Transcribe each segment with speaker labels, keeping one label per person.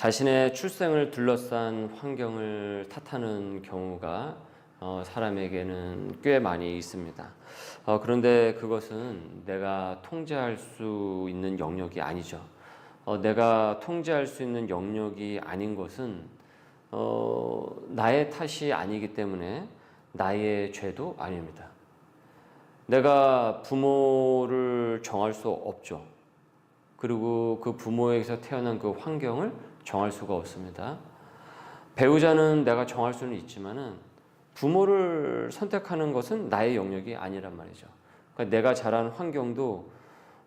Speaker 1: 자신의 출생을 둘러싼 환경을 탓하는 경우가 어, 사람에게는 꽤 많이 있습니다. 어, 그런데 그것은 내가 통제할 수 있는 영역이 아니죠. 어, 내가 통제할 수 있는 영역이 아닌 것은 어, 나의 탓이 아니기 때문에 나의 죄도 아닙니다. 내가 부모를 정할 수 없죠. 그리고 그 부모에게서 태어난 그 환경을 정할 수가 없습니다. 배우자는 내가 정할 수는 있지만은 부모를 선택하는 것은 나의 영역이 아니란 말이죠. 그러니까 내가 자란 환경도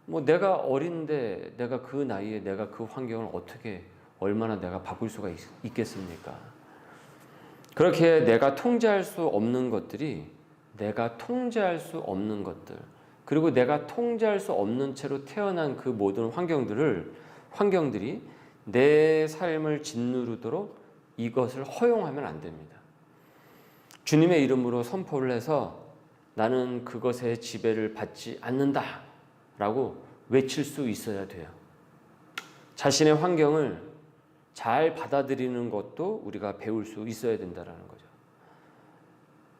Speaker 1: 뭐 내가 어린데 내가 그 나이에 내가 그 환경을 어떻게 얼마나 내가 바꿀 수가 있, 있겠습니까? 그렇게 내가 통제할 수 없는 것들이 내가 통제할 수 없는 것들 그리고 내가 통제할 수 없는 채로 태어난 그 모든 환경들을 환경들이 내 삶을 짓누르도록 이것을 허용하면 안 됩니다. 주님의 이름으로 선포를 해서 나는 그것의 지배를 받지 않는다 라고 외칠 수 있어야 돼요. 자신의 환경을 잘 받아들이는 것도 우리가 배울 수 있어야 된다라는 거죠.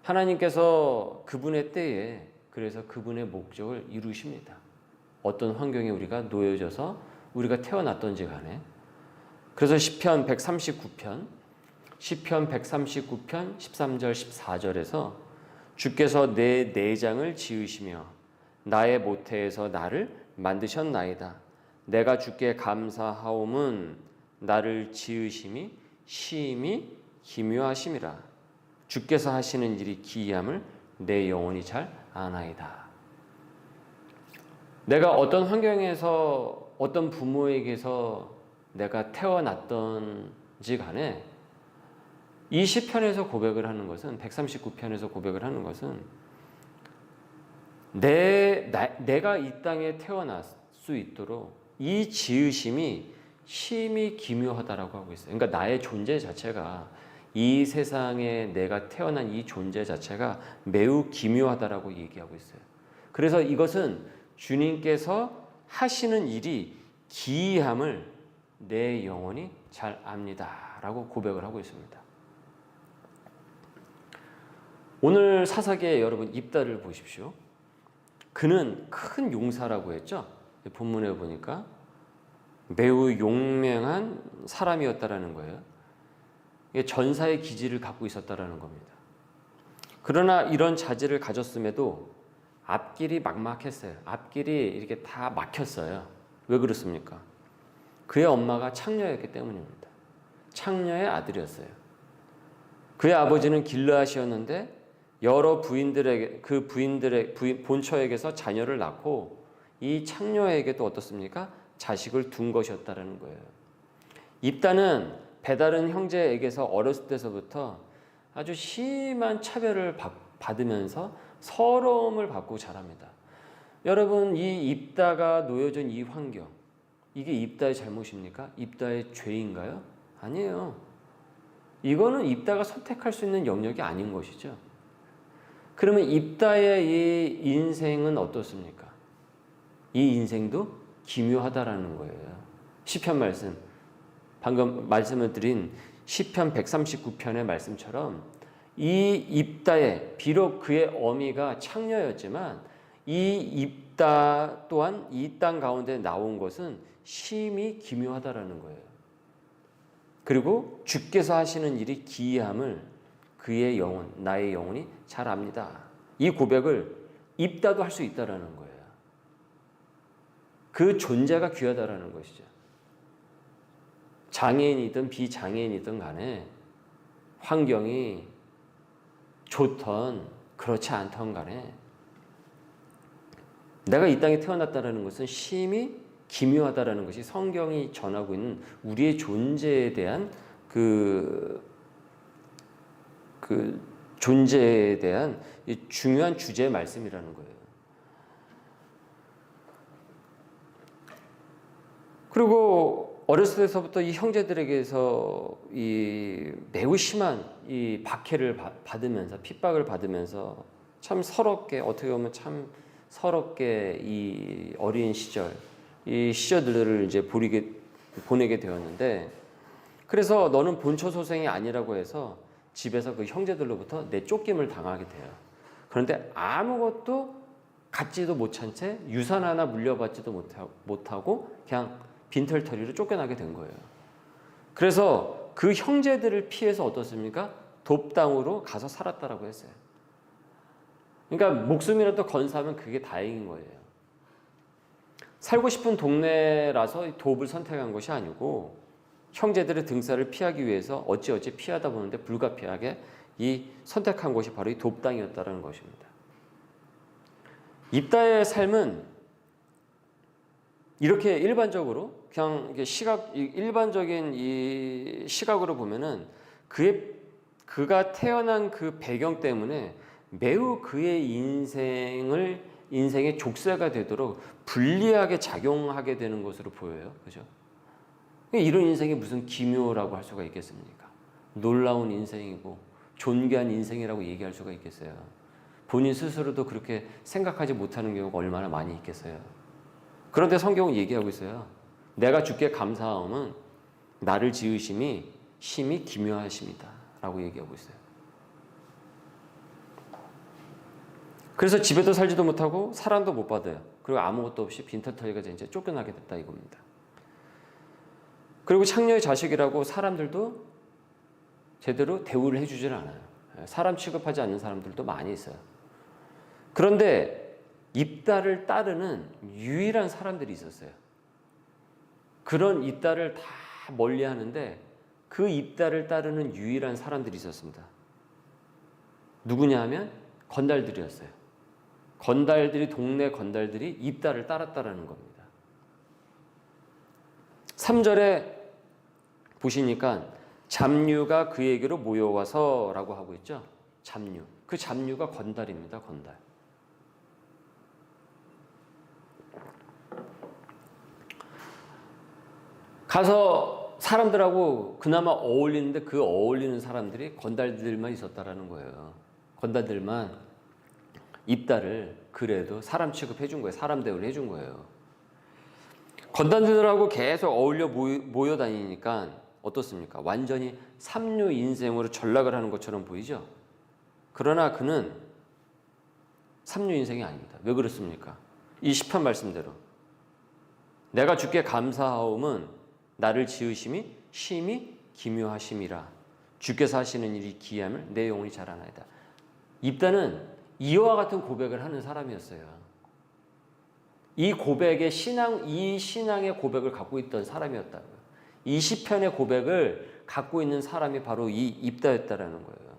Speaker 1: 하나님께서 그분의 때에 그래서 그분의 목적을 이루십니다. 어떤 환경에 우리가 놓여져서 우리가 태어났던지 간에 그래서 시편 139편 시편 139편 13절 14절에서 주께서 내 내장을 지으시며 나의 모태에서 나를 만드셨나이다. 내가 주께 감사하옴은 나를 지으심이 심히 기묘하심이라. 주께서 하시는 일이 기이함을 내 영혼이 잘 아나이다. 내가 어떤 환경에서 어떤 부모에게서 내가 태어났던지 간에 이 시편에서 고백을 하는 것은 139편에서 고백을 하는 것은 내 나, 내가 이 땅에 태어날 수 있도록 이 지으심이 심히 기묘하다라고 하고 있어요. 그러니까 나의 존재 자체가 이 세상에 내가 태어난 이 존재 자체가 매우 기묘하다라고 얘기하고 있어요. 그래서 이것은 주님께서 하시는 일이 기이함을 내 영혼이 잘 압니다 라고 고백을 하고 있습니다. 오늘 사사기에 여러분 입다를 보십시오. 그는 큰 용사라고 했죠. 본문에 보니까 매우 용맹한 사람이었다라는 거예요. 전사의 기질을 갖고 있었다라는 겁니다. 그러나 이런 자질을 가졌음에도 앞길이 막막했어요. 앞길이 이렇게 다 막혔어요. 왜 그렇습니까? 그의 엄마가 창녀였기 때문입니다. 창녀의 아들이었어요. 그의 아버지는 길르앗이었는데 여러 부인들에게 그 부인들의 부인, 본처에게서 자녀를 낳고 이 창녀에게도 어떻습니까? 자식을 둔 것이었다라는 거예요. 입다는 배다른 형제에게서 어렸을 때서부터 아주 심한 차별을 받으면서 서러움을 받고 자랍니다. 여러분 이 입다가 놓여진 이 환경 이게 입다의 잘못입니까? 입다의 죄인가요? 아니에요. 이거는 입다가 선택할 수 있는 영역이 아닌 것이죠. 그러면 입다의 이 인생은 어떻습니까? 이 인생도 기묘하다라는 거예요. 시편 말씀 방금 말씀을 드린 시편 139편의 말씀처럼 이 입다에 비록 그의 어미가 창녀였지만 이 입다 또한 이 땅 가운데 나온 것은 심히 기묘하다라는 거예요. 그리고 주께서 하시는 일이 기이함을 그의 영혼, 나의 영혼이 잘 압니다. 이 고백을 입다도 할 수 있다라는 거예요. 그 존재가 귀하다라는 것이죠. 장애인이든 비장애인이든 간에 환경이 좋던 그렇지 않던 간에 내가 이 땅에 태어났다라는 것은 심히 기묘하다라는 것이 성경이 전하고 있는 우리의 존재에 대한 그, 그 존재에 대한 중요한 주제의 말씀이라는 거예요. 그리고 어렸을 때서부터 이 형제들에게서 이 매우 심한 이 박해를 받으면서 핍박을 받으면서 참 서럽게 어떻게 보면 참 서럽게 이 어린 시절 이 시절들을 이제 보리게 보내게 되었는데 그래서 너는 본처 소생이 아니라고 해서 집에서 그 형제들로부터 내 쫓김을 당하게 돼요. 그런데 아무것도 갖지도 못한 채 유산 하나 물려받지도 못하- 못하고 그냥 빈털터리로 쫓겨나게 된 거예요. 그래서 그 형제들을 피해서 어떻습니까? 돕당으로 가서 살았다라고 했어요. 그러니까 목숨이라도 건사하면 그게 다행인 거예요. 살고 싶은 동네라서 돕을 선택한 것이 아니고 형제들의 등살을 피하기 위해서 어찌어찌 피하다 보는데 불가피하게 이 선택한 것이 바로 이 돕당이었다는 것입니다. 입다의 삶은 이렇게 일반적으로 그냥 시각 이 일반적인 이 시각으로 보면은 그의 그가 태어난 그 배경 때문에 매우 그의 인생을 인생의 족쇄가 되도록 불리하게 작용하게 되는 것으로 보여요. 그죠? 이런 인생이 무슨 기묘라고 할 수가 있겠습니까? 놀라운 인생이고 존귀한 인생이라고 얘기할 수가 있겠어요. 본인 스스로도 그렇게 생각하지 못하는 경우가 얼마나 많이 있겠어요. 그런데 성경은 얘기하고 있어요. 내가 주께 감사함은 나를 지으심이 심히 기묘하심이다. 라고 얘기하고 있어요. 그래서 집에도 살지도 못하고 사랑도 못 받아요. 그리고 아무것도 없이 빈털터리가 이제 쫓겨나게 됐다 이겁니다. 그리고 창녀의 자식이라고 사람들도 제대로 대우를 해주질 않아요. 사람 취급하지 않는 사람들도 많이 있어요. 그런데 입다를 따르는 유일한 사람들이 있었어요. 그런 입다를 다 멀리 하는데 그 입다를 따르는 유일한 사람들이 있었습니다. 누구냐 하면 건달들이었어요. 건달들이 동네 건달들이 입다를 따랐다라는 겁니다. 3절에 보시니까 잡류가 그에게로 모여와서라고 하고 있죠. 잡류. 그 잡류가 건달입니다. 건달. 가서 사람들하고 그나마 어울리는데 그 어울리는 사람들이 건달들만 있었다라는 거예요. 건달들만 입다를 그래도 사람 취급해 준 거예요. 사람 대우를 해준 거예요. 건달들하고 계속 어울려 모여 다니니까 어떻습니까? 완전히 삼류 인생으로 전락을 하는 것처럼 보이죠? 그러나 그는 삼류 인생이 아닙니다. 왜 그렇습니까? 이 10편 말씀대로 내가 주께 감사하옴은 나를 지으심이 심히 기묘하심이라 주께서 하시는 일이 기함을 내 영혼이 자라나이다. 입다는 이와 같은 고백을 하는 사람이었어요. 이 고백의 신앙, 이 신앙의 고백을 갖고 있던 사람이었다고요. 이 시편의 고백을 갖고 있는 사람이 바로 이 입다였다라는 거예요.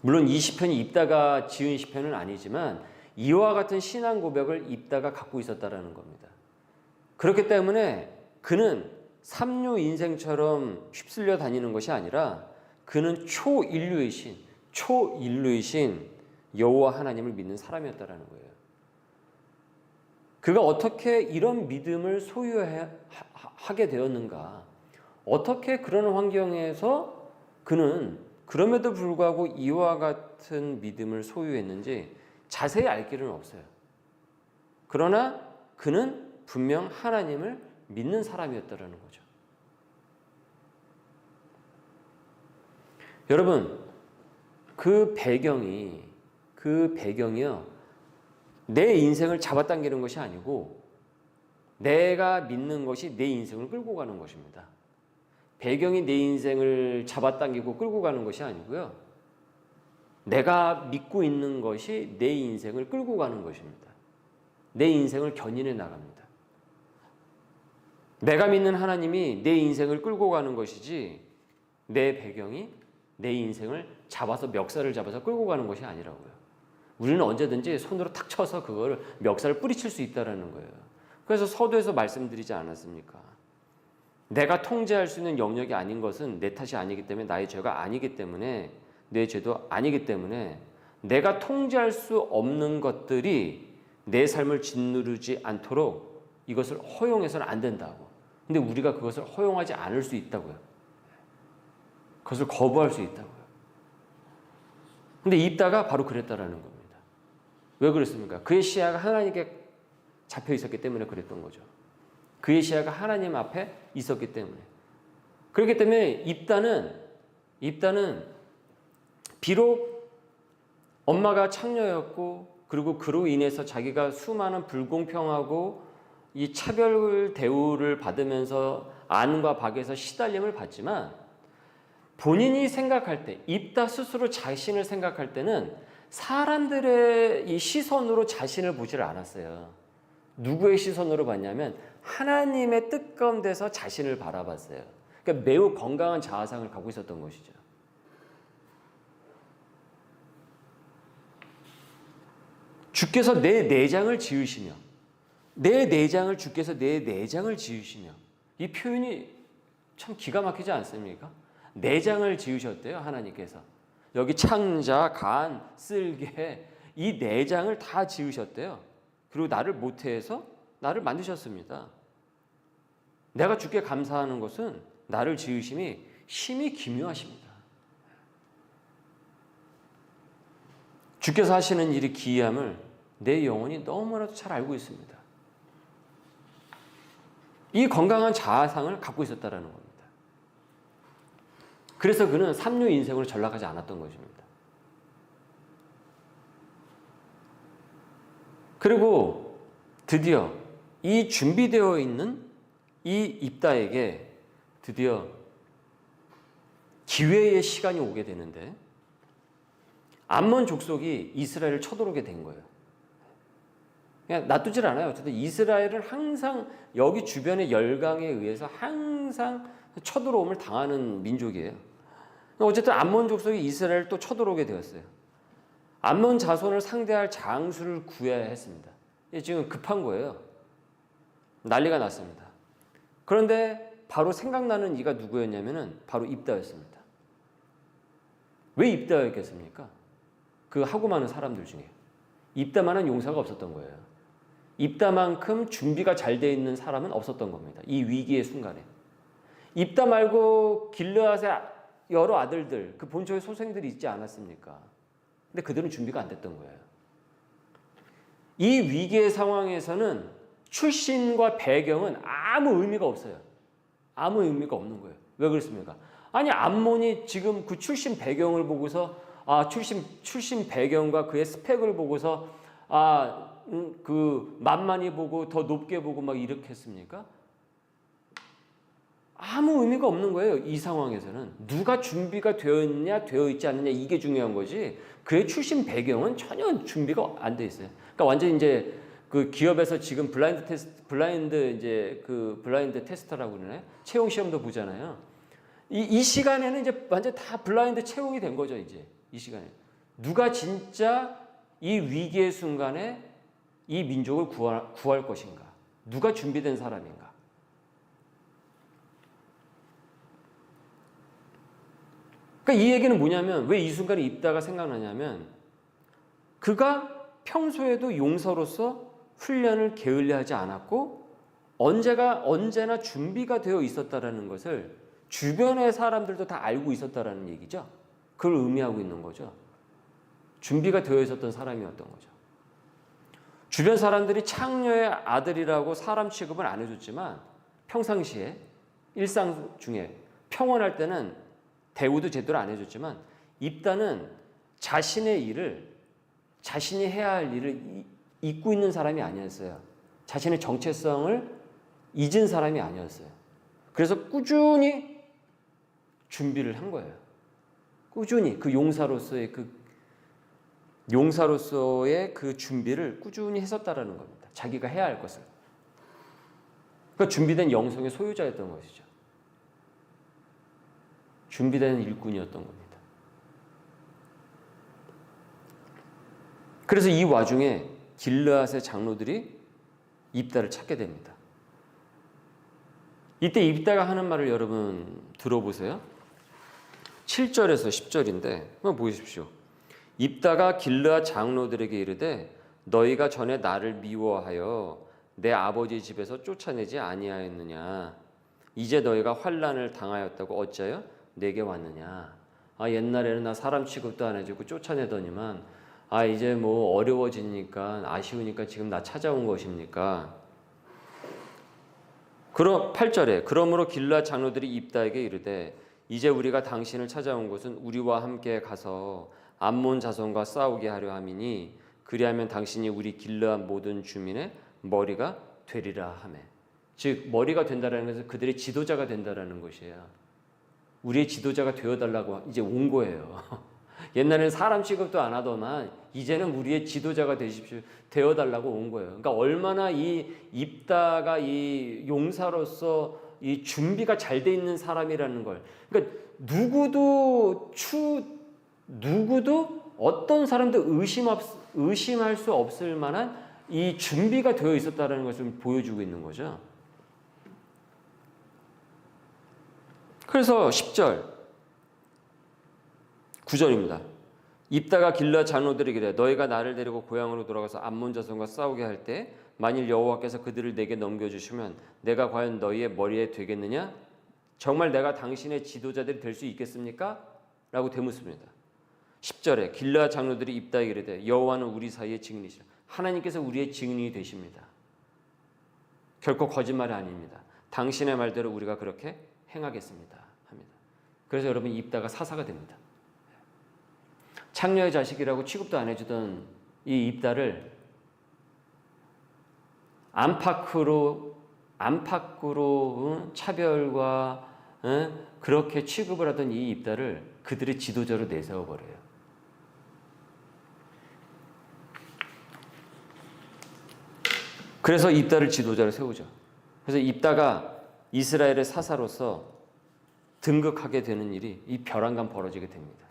Speaker 1: 물론 이 시편이 입다가 지은 시편은 아니지만 이와 같은 신앙 고백을 입다가 갖고 있었다라는 겁니다. 그렇기 때문에 그는 삼류 인생처럼 휩쓸려 다니는 것이 아니라 그는 초인류의 신, 초인류의 신 여호와 하나님을 믿는 사람이었다라는 거예요. 그가 어떻게 이런 믿음을 소유하게 되었는가? 어떻게 그런 환경에서 그는 그럼에도 불구하고 이와 같은 믿음을 소유했는지 자세히 알 길은 없어요. 그러나 그는 분명 하나님을 믿는 사람이었다라는 거죠. 여러분, 그 배경이 그 배경이요. 내 인생을 잡아당기는 것이 아니고 내가 믿는 것이 내 인생을 끌고 가는 것입니다. 배경이 내 인생을 잡아당기고 끌고 가는 것이 아니고요. 내가 믿고 있는 것이 내 인생을 끌고 가는 것입니다. 내 인생을 견인해 나갑니다. 내가 믿는 하나님이 내 인생을 끌고 가는 것이지 내 배경이 내 인생을 잡아서 멱살을 잡아서 끌고 가는 것이 아니라고요. 우리는 언제든지 손으로 탁 쳐서 그걸 멱살을 뿌리칠 수 있다라는 거예요. 그래서 서두에서 말씀드리지 않았습니까? 내가 통제할 수 있는 영역이 아닌 것은 내 탓이 아니기 때문에 나의 죄가 아니기 때문에 내 죄도 아니기 때문에 내가 통제할 수 없는 것들이 내 삶을 짓누르지 않도록 이것을 허용해서는 안 된다고. 근데 우리가 그것을 허용하지 않을 수 있다고요. 그것을 거부할 수 있다고요. 근데 입다가 바로 그랬다라는 겁니다. 왜 그랬습니까? 그의 시야가 하나님께 잡혀 있었기 때문에 그랬던 거죠. 그의 시야가 하나님 앞에 있었기 때문에. 그렇기 때문에 입다는 입다는 비록 엄마가 창녀였고 그리고 그로 인해서 자기가 수많은 불공평하고 이 차별 대우를 받으면서 안과 밖에서 시달림을 받지만 본인이 생각할 때 입다 스스로 자신을 생각할 때는 사람들의 이 시선으로 자신을 보지를 않았어요. 누구의 시선으로 봤냐면 하나님의 뜻 가운데서 자신을 바라봤어요. 그러니까 매우 건강한 자아상을 갖고 있었던 것이죠. 주께서 내 내장을 지으시며 내 내장을 주께서 내 내장을 지으시며 이 표현이 참 기가 막히지 않습니까? 내장을 지으셨대요 하나님께서 여기 창자, 간, 쓸개 이 내장을 다 지으셨대요. 그리고 나를 모태해서 나를 만드셨습니다. 내가 주께 감사하는 것은 나를 지으심이 심히 기묘하십니다. 주께서 하시는 일이 기이함을 내 영혼이 너무나도 잘 알고 있습니다. 이 건강한 자아상을 갖고 있었다라는 겁니다. 그래서 그는 삼류 인생으로 전락하지 않았던 것입니다. 그리고 드디어 이 준비되어 있는 이 입다에게 드디어 기회의 시간이 오게 되는데 암몬 족속이 이스라엘을 쳐들어오게 된 거예요. 그냥 놔두질 않아요. 어쨌든 이스라엘은 항상 여기 주변의 열강에 의해서 항상 쳐들어옴을 당하는 민족이에요. 어쨌든 암몬 족속이 이스라엘을 또 쳐들어오게 되었어요. 암몬 자손을 상대할 장수를 구해야 했습니다. 지금 급한 거예요. 난리가 났습니다. 그런데 바로 생각나는 이가 누구였냐면은 바로 입다였습니다. 왜 입다였겠습니까? 그 하고 많은 사람들 중에 입다만한 용사가 없었던 거예요. 입다만큼 준비가 잘 돼 있는 사람은 없었던 겁니다. 이 위기의 순간에. 입다 말고 길르앗의 여러 아들들, 그 본초의 소생들이 있지 않았습니까? 근데 그들은 준비가 안 됐던 거예요. 이 위기의 상황에서는 출신과 배경은 아무 의미가 없어요. 아무 의미가 없는 거예요. 왜 그렇습니까? 아니 암몬이 지금 그 출신 배경을 보고서 아 출신 출신 배경과 그의 스펙을 보고서 아그 음, 만만히 보고 더 높게 보고 막 이렇게 했습니까? 아무 의미가 없는 거예요. 이 상황에서는 누가 준비가 되어 있냐 되어 있지 않느냐 이게 중요한 거지. 그의 출신 배경은 전혀 준비가 안 돼 있어요. 그러니까 완전 이제 그 기업에서 지금 블라인드 테스트 블라인드 이제 그 블라인드 테스터라고 그러나요? 채용 시험도 보잖아요. 이, 이 시간에는 이제 완전 다 블라인드 채용이 된 거죠, 이제. 이 시간에. 누가 진짜 이 위기의 순간에 이 민족을 구할, 것인가? 누가 준비된 사람인가? 그러니까 이 얘기는 뭐냐면 왜 이 순간에 입다가 생각나냐면 그가 평소에도 용서로서 훈련을 게을리하지 않았고 언제가 언제나 준비가 되어 있었다라는 것을 주변의 사람들도 다 알고 있었다라는 얘기죠. 그걸 의미하고 있는 거죠. 준비가 되어 있었던 사람이었던 거죠. 주변 사람들이 창녀의 아들이라고 사람 취급을 안 해줬지만 평상시에 일상 중에 평온할 때는 대우도 제대로 안 해줬지만 입다는 자신의 일을 자신이 해야 할 일을 잊고 있는 사람이 아니었어요. 자신의 정체성을 잊은 사람이 아니었어요. 그래서 꾸준히 준비를 한 거예요. 꾸준히 그 용사로서의 그 용사로서의 그 준비를 꾸준히 했었다라는 겁니다. 자기가 해야 할 것을. 그 준비된 영성의 소유자였던 것이죠. 준비된 일꾼이었던 겁니다. 그래서 이 와중에 길르앗의 장로들이 입다를 찾게 됩니다. 이때 입다가 하는 말을 여러분 들어보세요. 7절에서 10절인데 한번 보십시오. 입다가 길르앗 장로들에게 이르되 너희가 전에 나를 미워하여 내 아버지 집에서 쫓아내지 아니하였느냐 이제 너희가 환란을 당하였다고 어찌하여 내게 왔느냐 아 옛날에는 나 사람 취급도 안 해주고 쫓아내더니만 아 이제 뭐 어려워지니까 아쉬우니까 지금 나 찾아온 것입니까? 그럼 8절에 그러므로 길라 장로들이 입다에게 이르되 이제 우리가 당신을 찾아온 곳은 우리와 함께 가서 암몬 자손과 싸우게 하려 함이니 그리하면 당신이 우리 길라 모든 주민의 머리가 되리라 하매 즉 머리가 된다라는 것은 그들의 지도자가 된다라는 것이에요. 우리의 지도자가 되어달라고 이제 온 거예요. 옛날에는 사람 취급도 안 하더만 이제는 우리의 지도자가 되십시오 되어달라고 온 거예요. 그러니까 얼마나 이 입다가 이 용사로서 이 준비가 잘 돼 있는 사람이라는 걸. 그러니까 누구도 추 누구도 어떤 사람도 의심 없 의심할 수 없을 만한 이 준비가 되어 있었다라는 것을 보여주고 있는 거죠. 그래서 10절 9절입니다. 입다가 길라 장로들에게 너희가 나를 데리고 고향으로 돌아가서 암몬 자손과 싸우게 할 때 만일 여호와께서 그들을 내게 넘겨주시면 내가 과연 너희의 머리에 되겠느냐? 정말 내가 당신의 지도자들이 될 수 있겠습니까? 라고 되묻습니다. 10절에 길라 장로들이 입다에 이르되 여호와는 우리 사이의 증인이시라. 하나님께서 우리의 증인이 되십니다. 결코 거짓말이 아닙니다. 당신의 말대로 우리가 그렇게 행하겠습니다. 그래서 여러분 입다가 사사가 됩니다. 창녀의 자식이라고 취급도 안 해주던 이 입다를 안팎으로 안팎으로 응? 차별과 응? 그렇게 취급을 하던 이 입다를 그들의 지도자로 내세워 버려요. 그래서 입다를 지도자로 세우죠. 그래서 입다가 이스라엘의 사사로서 등극하게 되는 일이 이 벼랑간 벌어지게 됩니다.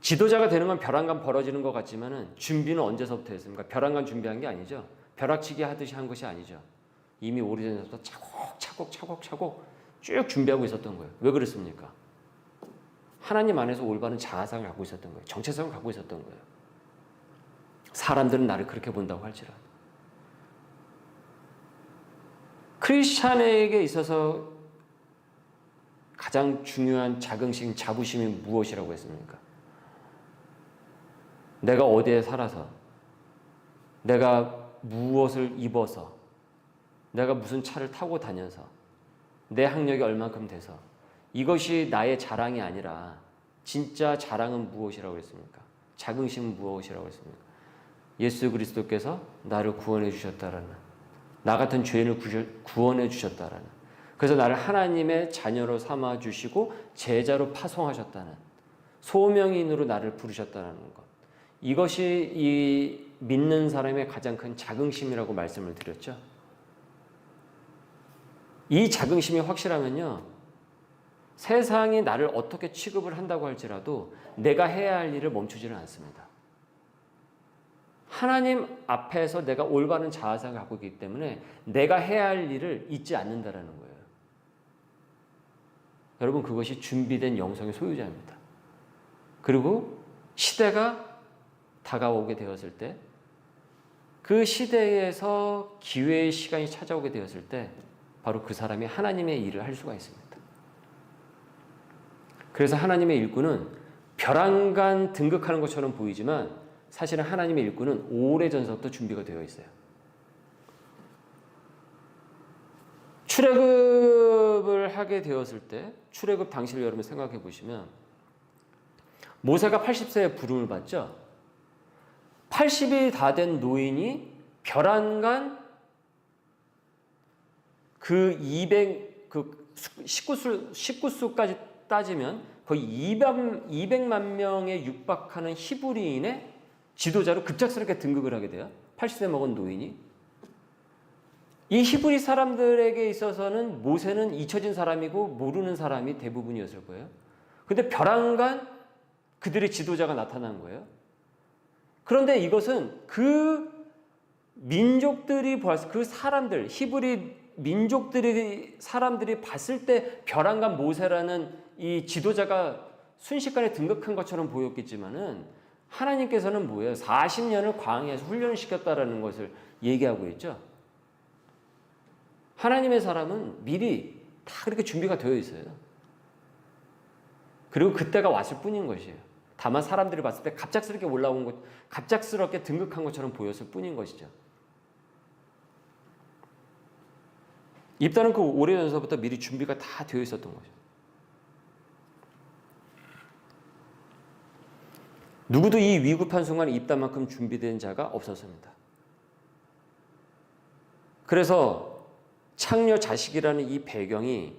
Speaker 1: 지도자가 되는 건 벼랑간 벌어지는 것 같지만은 준비는 언제서부터 했습니까? 벼랑간 준비한 게 아니죠. 벼락치기 하듯이 한 것이 아니죠. 이미 오래전부터 차곡차곡 차곡차곡 쭉 준비하고 있었던 거예요. 왜 그랬습니까? 하나님 안에서 올바른 자아상을 갖고 있었던 거예요. 정체성을 갖고 있었던 거예요. 사람들은 나를 그렇게 본다고 할지라도. 크리스찬에게 있어서 가장 중요한 자긍심, 자부심이 무엇이라고 했습니까? 내가 어디에 살아서, 내가 무엇을 입어서, 내가 무슨 차를 타고 다녀서, 내 학력이 얼만큼 돼서, 이것이 나의 자랑이 아니라, 진짜 자랑은 무엇이라고 했습니까? 자긍심은 무엇이라고 했습니까? 예수 그리스도께서 나를 구원해 주셨다라는, 나 같은 죄인을 구원해 주셨다라는, 그래서 나를 하나님의 자녀로 삼아 주시고 제자로 파송하셨다는, 소명인으로 나를 부르셨다는 것. 이것이 이 믿는 사람의 가장 큰 자긍심이라고 말씀을 드렸죠. 이 자긍심이 확실하면요. 세상이 나를 어떻게 취급을 한다고 할지라도 내가 해야 할 일을 멈추지는 않습니다. 하나님 앞에서 내가 올바른 자아상을 갖고 있기 때문에 내가 해야 할 일을 잊지 않는다라는 거예요. 여러분 그것이 준비된 영성의 소유자입니다. 그리고 시대가 다가오게 되었을 때, 그 시대에서 기회의 시간이 찾아오게 되었을 때, 바로 그 사람이 하나님의 일을 할 수가 있습니다. 그래서 하나님의 일꾼은 벼랑간 등극하는 것처럼 보이지만, 사실은 하나님의 일꾼은 오래 전서부터 준비가 되어 있어요. 출애굽 을 하게 되었을 때, 출애굽 당시를 여러분 생각해 보시면, 모세가 80세에 부름을 받죠. 80이 다 된 노인이 벼랑간 그 200, 그 식구수, 식구수까지 따지면 거의 200, 200만 명에 육박하는 히브리인의 지도자로 급작스럽게 등극을 하게 돼요. 80세 먹은 노인이. 이 히브리 사람들에게 있어서는 모세는 잊혀진 사람이고 모르는 사람이 대부분이었을 거예요. 근데 벼랑간 그들의 지도자가 나타난 거예요. 그런데 이것은 그 민족들이 그 사람들 히브리 민족들이 사람들이 봤을 때 벼랑간 모세라는 이 지도자가 순식간에 등극한 것처럼 보였겠지만은 하나님께서는 뭐예요? 40년을 광야에서 훈련을 시켰다라는 것을 얘기하고 있죠. 하나님의 사람은 미리 다 그렇게 준비가 되어 있어요. 그리고 그때가 왔을 뿐인 것이에요. 다만 사람들이 봤을 때 갑작스럽게 올라온 것, 갑작스럽게 등극한 것처럼 보였을 뿐인 것이죠. 입다는 그 오래전서부터 미리 준비가 다 되어 있었던 거죠. 누구도 이 위급한 순간에 입다만큼 준비된 자가 없었습니다. 그래서 창녀 자식이라는 이 배경이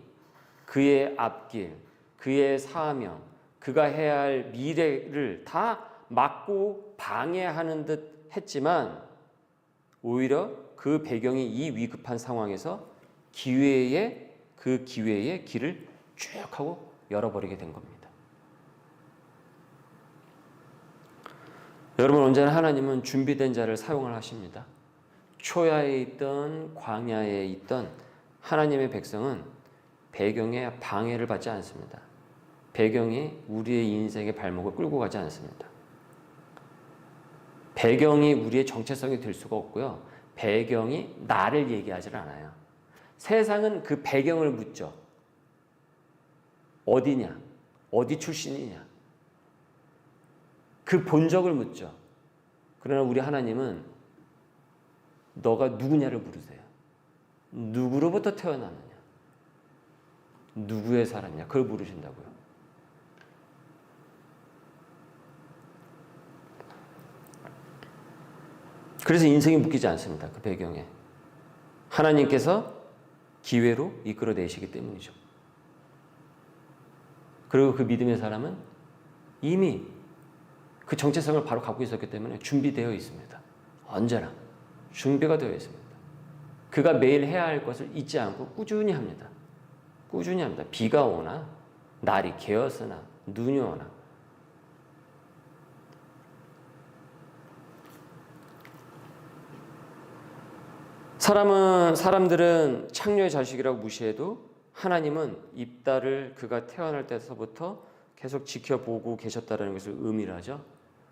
Speaker 1: 그의 앞길, 그의 사명, 그가 해야 할 미래를 다 막고 방해하는 듯 했지만 오히려 그 배경이 이 위급한 상황에서 기회의 그 기회의 길을 쭉 하고 열어버리게 된 겁니다. 여러분 언제나 하나님은 준비된 자를 사용을 하십니다. 초야에 있던 광야에 있던 하나님의 백성은 배경에 방해를 받지 않습니다. 배경이 우리의 인생의 발목을 끌고 가지 않습니다. 배경이 우리의 정체성이 될 수가 없고요. 배경이 나를 얘기하지 않아요. 세상은 그 배경을 묻죠. 어디냐? 어디 출신이냐? 그 본적을 묻죠. 그러나 우리 하나님은 너가 누구냐를 물으세요. 누구로부터 태어났느냐? 누구의 살았냐? 그걸 물으신다고요. 그래서 인생이 묶이지 않습니다. 그 배경에. 하나님께서 기회로 이끌어 내시기 때문이죠. 그리고 그 믿음의 사람은 이미 그 정체성을 바로 갖고 있었기 때문에 준비되어 있습니다. 언제나 준비가 되어 있습니다. 그가 매일 해야 할 것을 잊지 않고 꾸준히 합니다. 꾸준히 합니다. 비가 오나 날이 개었으나 눈이 오나 사람은 사람들은 창녀의 자식이라고 무시해도 하나님은 입다를 그가 태어날 때서부터 계속 지켜보고 계셨다는 것을 의미를 하죠.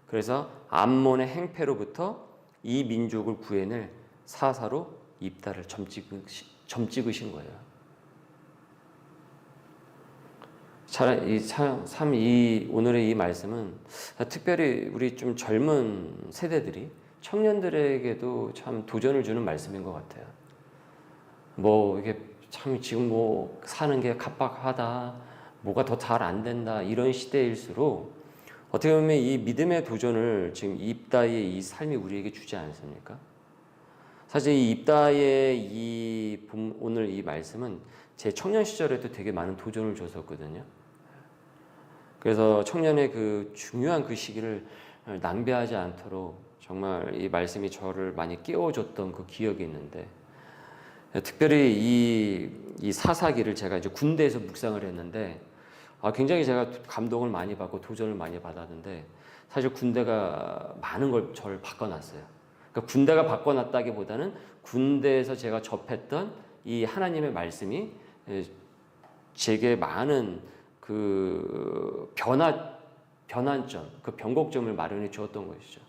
Speaker 1: 그래서 암몬의 행패로부터 이 민족을 구해낼 사사로 입다를 점찍으신 거예요. 참, 이, 오늘의 이 말씀은 특별히 우리 좀 젊은 세대들이 청년들에게도 참 도전을 주는 말씀인 것 같아요. 뭐, 이게 참 지금 뭐 사는 게 갑박하다, 뭐가 더 잘 안 된다, 이런 시대일수록 어떻게 보면 이 믿음의 도전을 지금 입다의 이 삶이 우리에게 주지 않습니까? 사실 이 입다의 이 오늘 이 말씀은 제 청년 시절에도 되게 많은 도전을 줬었거든요. 그래서 청년의 그 중요한 그 시기를 낭비하지 않도록 정말 이 말씀이 저를 많이 깨워줬던 그 기억이 있는데 특별히 이, 이 사사기를 제가 이제 군대에서 묵상을 했는데 아, 굉장히 제가 감동을 많이 받고 도전을 많이 받았는데 사실 군대가 많은 걸 저를 바꿔놨어요. 그러니까 군대가 바꿔놨다기보다는 군대에서 제가 접했던 이 하나님의 말씀이 제게 많은 그 변화 변환점, 그 변곡점을 마련해 주었던 것이죠.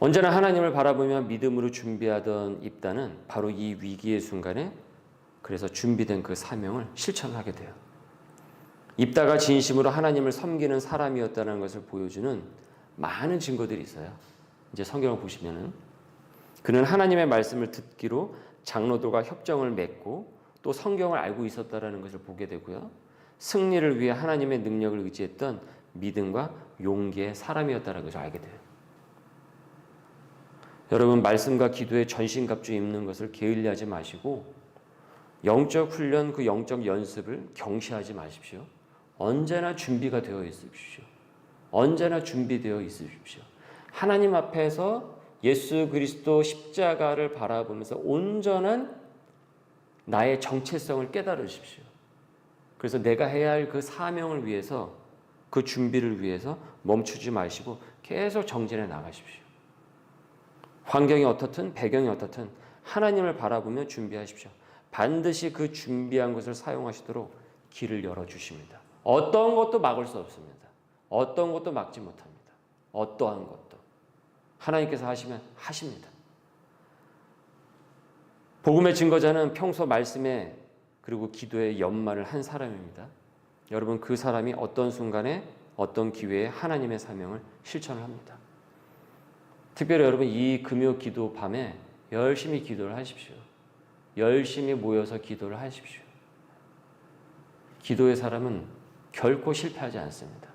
Speaker 1: 언제나 하나님을 바라보며 믿음으로 준비하던 입다는 바로 이 위기의 순간에 그래서 준비된 그 사명을 실천하게 돼요. 입다가 진심으로 하나님을 섬기는 사람이었다는 것을 보여주는 많은 증거들이 있어요. 이제 성경을 보시면은 그는 하나님의 말씀을 듣기로 장로들과 협정을 맺고 또 성경을 알고 있었다라는 것을 보게 되고요. 승리를 위해 하나님의 능력을 의지했던 믿음과 용기의 사람이었다는 것을 알게 돼요. 여러분 말씀과 기도에 전신갑주 입는 것을 게을리하지 마시고 영적 훈련 그 영적 연습을 경시하지 마십시오. 언제나 준비가 되어 있으십시오. 언제나 준비되어 있으십시오. 하나님 앞에서 예수 그리스도 십자가를 바라보면서 온전한 나의 정체성을 깨달으십시오. 그래서 내가 해야 할 그 사명을 위해서 그 준비를 위해서 멈추지 마시고 계속 정진해 나가십시오. 환경이 어떻든 배경이 어떻든 하나님을 바라보며 준비하십시오. 반드시 그 준비한 것을 사용하시도록 길을 열어 주십니다. 어떤 것도 막을 수 없습니다. 어떤 것도 막지 못합니다. 어떠한 것도 하나님께서 하시면 하십니다. 복음의 증거자는 평소 말씀에 그리고 기도에 연말을 한 사람입니다. 여러분 그 사람이 어떤 순간에 어떤 기회에 하나님의 사명을 실천을 합니다. 특별히 여러분 이 금요 기도 밤에 열심히 기도를 하십시오. 열심히 모여서 기도를 하십시오. 기도의 사람은 결코 실패하지 않습니다.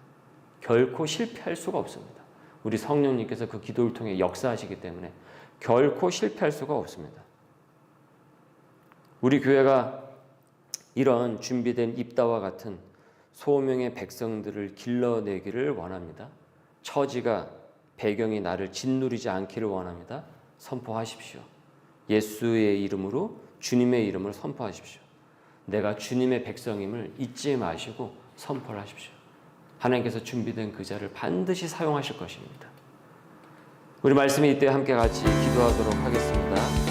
Speaker 1: 결코 실패할 수가 없습니다. 우리 성령님께서 그 기도를 통해 역사하시기 때문에 결코 실패할 수가 없습니다. 우리 교회가 이런 준비된 입다와 같은 소명의 백성들을 길러내기를 원합니다. 처지가 배경이 나를 짓누르지 않기를 원합니다. 선포하십시오. 예수의 이름으로 주님의 이름을 선포하십시오. 내가 주님의 백성임을 잊지 마시고 선포를 하십시오. 하나님께서 준비된 그 자를 반드시 사용하실 것입니다. 우리 말씀이 이때 함께 같이 기도하도록 하겠습니다.